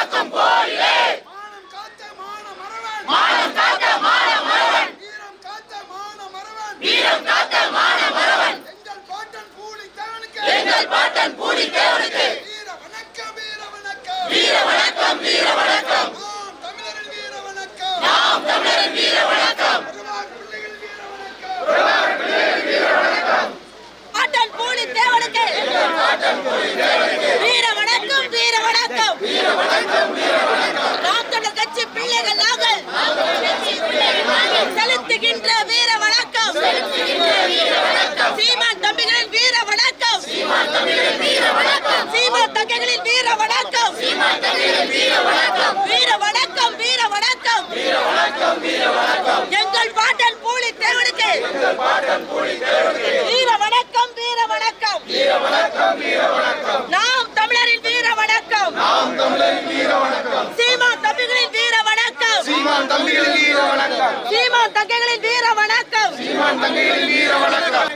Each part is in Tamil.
காக்கும் போரிலே மானம் காத்த மான மறவன். மானம் காத்த மான மறவன். வீரம் காத்த மான மறவன். வீரம் காத்த மான மறவன். எங்கள் பாட்டன் பூலி தேவனுக்கு. வீர வணக்கம். வீர வணக்கம் வீர வணக்கம். வீர வணக்கம் வீர வணக்கம் நாம் தமிழரின் வீர வணக்கம் நாம் தமிழரின் வீர வணக்கம் சீமான் தம்பிகளின் வீர வணக்கம் சீமான் தம்பிகளின் வீர வணக்கம் சீமான் தங்கைகளின் வீர வணக்கம் சீமான் தங்கைகளின் வீர வணக்கம்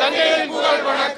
தந்தையின் புகழ் வணக்கம்.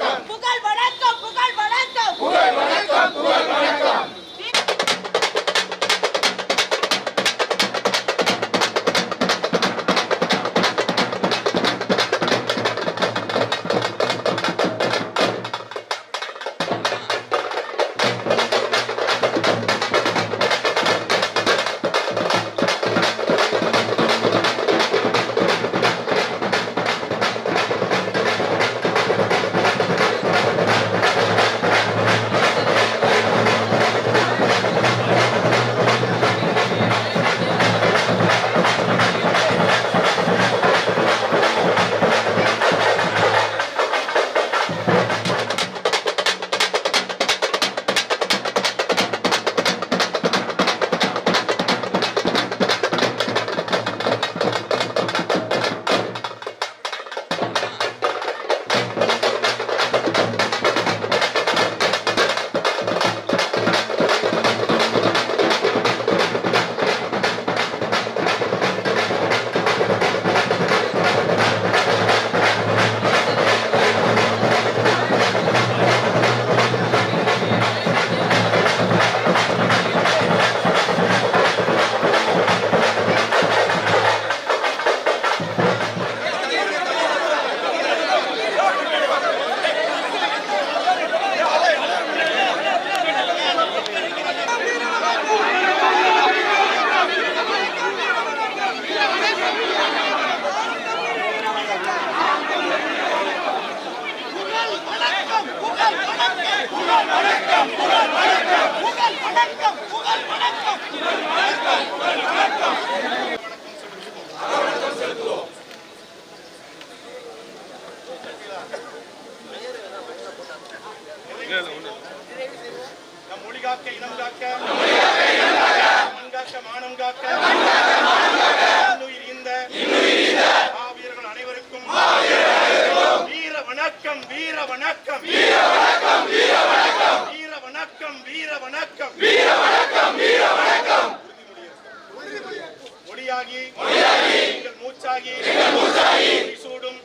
இனம் காக்க மண் காக்க மானம் இந்த மாவீரர்கள் அனைவருக்கும் வீர வணக்கம் வீர வணக்கம் மொழியாகி மூச்சாகி சூடும்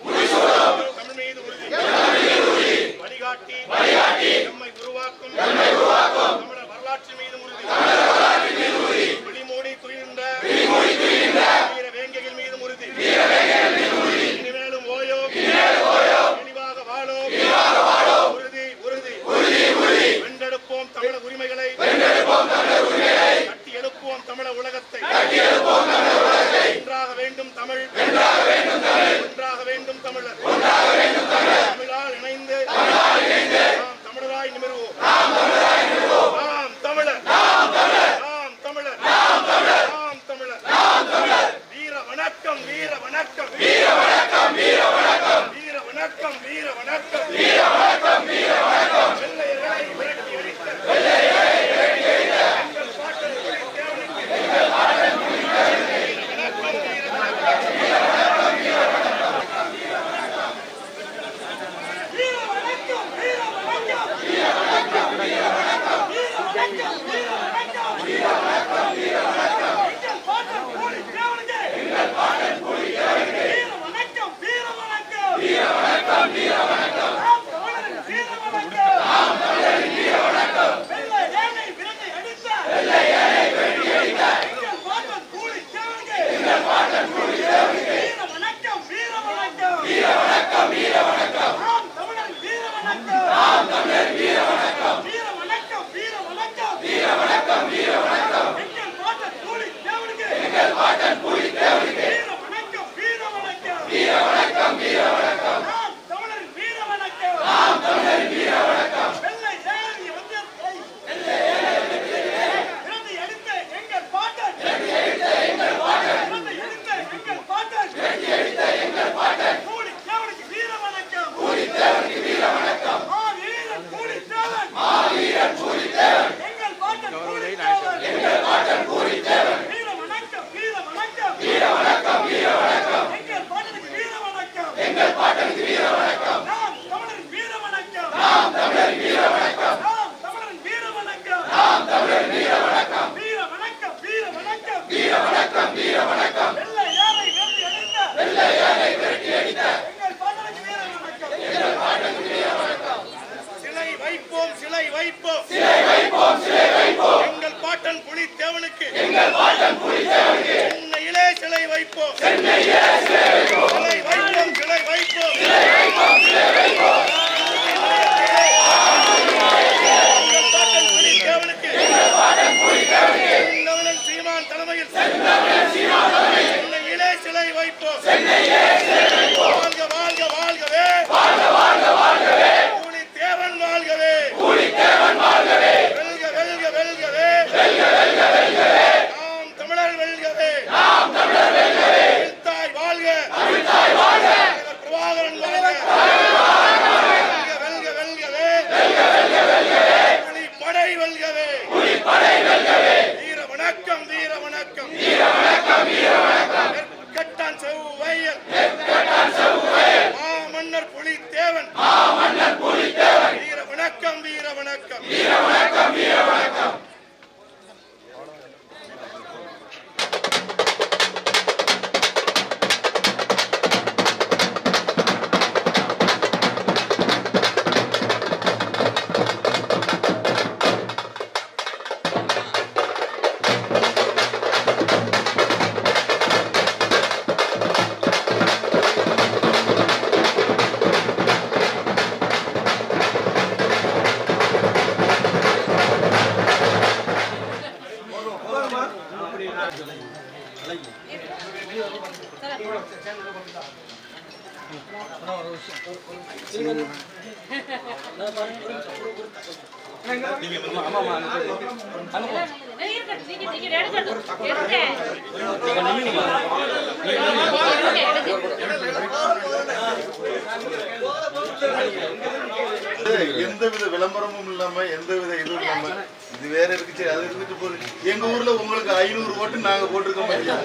எந்தவித விளம்பரமும் இல்லாம எந்தவித இதுவும் இல்லாம இது வேற இருக்குச்சு அது இருந்துட்டு போகுது. எங்க ஊர்ல உங்களுக்கு ஐநூறு ஓட்டு நாங்க போட்டிருக்கோம் பாத்தியா?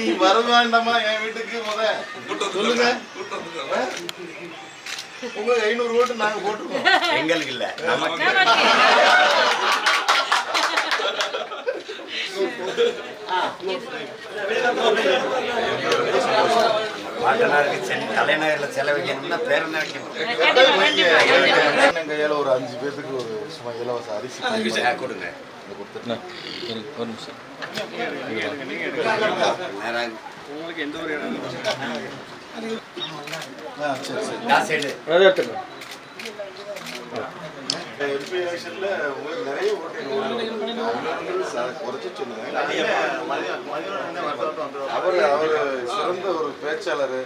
நீ வர வேண்டாமா என் வீட்டுக்கு முத? சொல்லுங்க? உங்களுக்கு ஐநூறு ஓட்டு நாங்க போட்டிருக்கோம். எங்களுக்கு இல்ல நமக்கு. பாட்டனாருக்கு சென் தலைநகர்ல செலவழிக்கணும்னா பேர் என்ன வைக்கணும்? கையால ஒரு அஞ்சு பேத்துக்கு ஒரு சும்மா இலவச அரிசி கொடுங்க. நேரம். ஆ, சரி சரி. காசு எடு எம்பி எலெக்ஷன்ல உங்களுக்கு நிறைய ஓட்டு குறைச்சு சொன்னாங்க அவர் அவர் சிறந்த ஒரு பேச்சாளர்.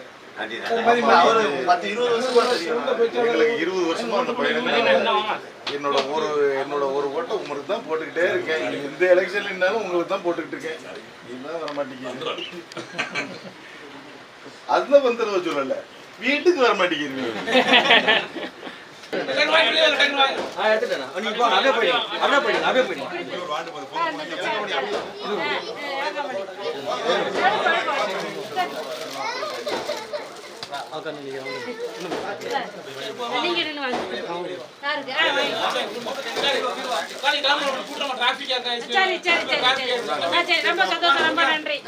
இருபது வருஷமா அந்த பையனுக்கு என்னோட? ஒரு என்னோட ஒரு ஓட்டை உங்களுக்கு தான் போட்டுக்கிட்டே இருக்கேன். இந்த எலெக்ஷன்ல இருந்தாலும் உங்களுக்கு தான் போட்டுக்கிட்டு இருக்கேன். இதுதான் வர மாட்டேங்குது அதுதான் வந்துடுவ சொல்லல. வீட்டுக்கு வர மாட்டேங்கிறீங்க. பெருமை மிகு ரொம்ப சந்தோஷம் ரொம்ப நன்றி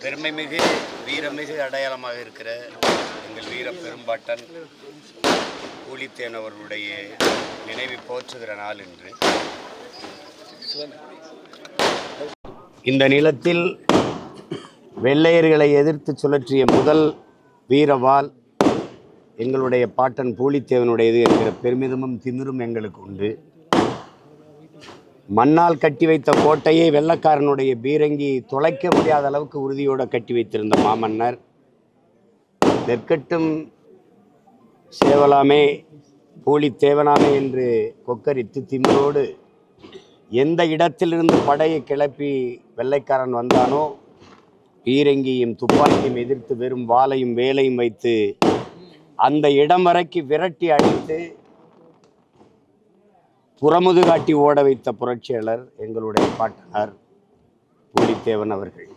பெருமைமிகு வீரமிகு அடையாளமாக இருக்கிற எங்கள் வீர பெரும்பாட்டன் கூலித்தேன் அவர்களுடைய நினைவை போற்றுகிற நாள் என்று இந்த நிலத்தில் வெள்ளையர்களை எதிர்த்து சுழற்றிய முதல் வீரவாள் எங்களுடைய பாட்டன் பூலித்தேவனுடையது என்கிற பெருமிதமும் திமிரும் எங்களுக்கு உண்டு. மண்ணால் கட்டி வைத்த கோட்டையை வெள்ளக்காரனுடைய பீரங்கி தொலைக்க முடியாத அளவுக்கு உறுதியோடு கட்டி வைத்திருந்த மாமன்னர் நெற்கட்டும் சேவலாமே போலித்தேவனாமே தேவனாமே என்று கொக்கரித்து திமிரோடு எந்த இடத்திலிருந்து படையை கிளப்பி வெள்ளைக்காரன் வந்தானோ பீரங்கியும் துப்பாக்கியும் எதிர்த்து வெறும் வாளையும் வேலையும் வைத்து அந்த இடம் வரைக்கு விரட்டி அடித்து புறமுது காட்டி ஓட வைத்த புரட்சியாளர் எங்களுடைய பாட்டனார் பூலித்தேவன் அவர்கள்.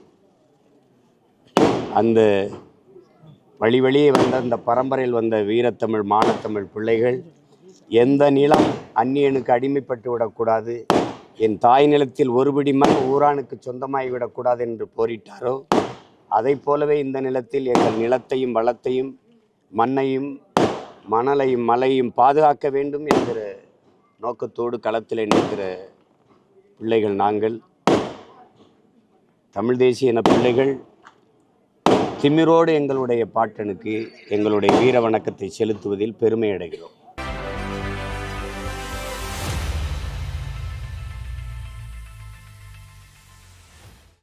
அந்த வழி வழியே வந்த அந்த பரம்பரையில் வந்த வீரத்தமிழ் மானத்தமிழ் பிள்ளைகள் எந்த நிலம் அந்நியனுக்கு அடிமைப்பட்டு விடக்கூடாது என் தாய் நிலத்தில் ஒருபிடி மண் ஊரானுக்கு சொந்தமாகிவிடக்கூடாது என்று போரிட்டாரோ அதை போலவே இந்த நிலத்தில் எங்கள் நிலத்தையும் வளத்தையும் மண்ணையும் மணலையும் மலையும் பாதுகாக்க வேண்டும் என்கிற நோக்கத்தோடு களத்தில் நிற்கிற பிள்ளைகள் நாங்கள். தமிழ் தேசிய இன பிள்ளைகள் திமிரோடு எங்களுடைய பாட்டனுக்கு எங்களுடைய வீர வணக்கத்தை செலுத்துவதில் பெருமை அடைகிறோம்.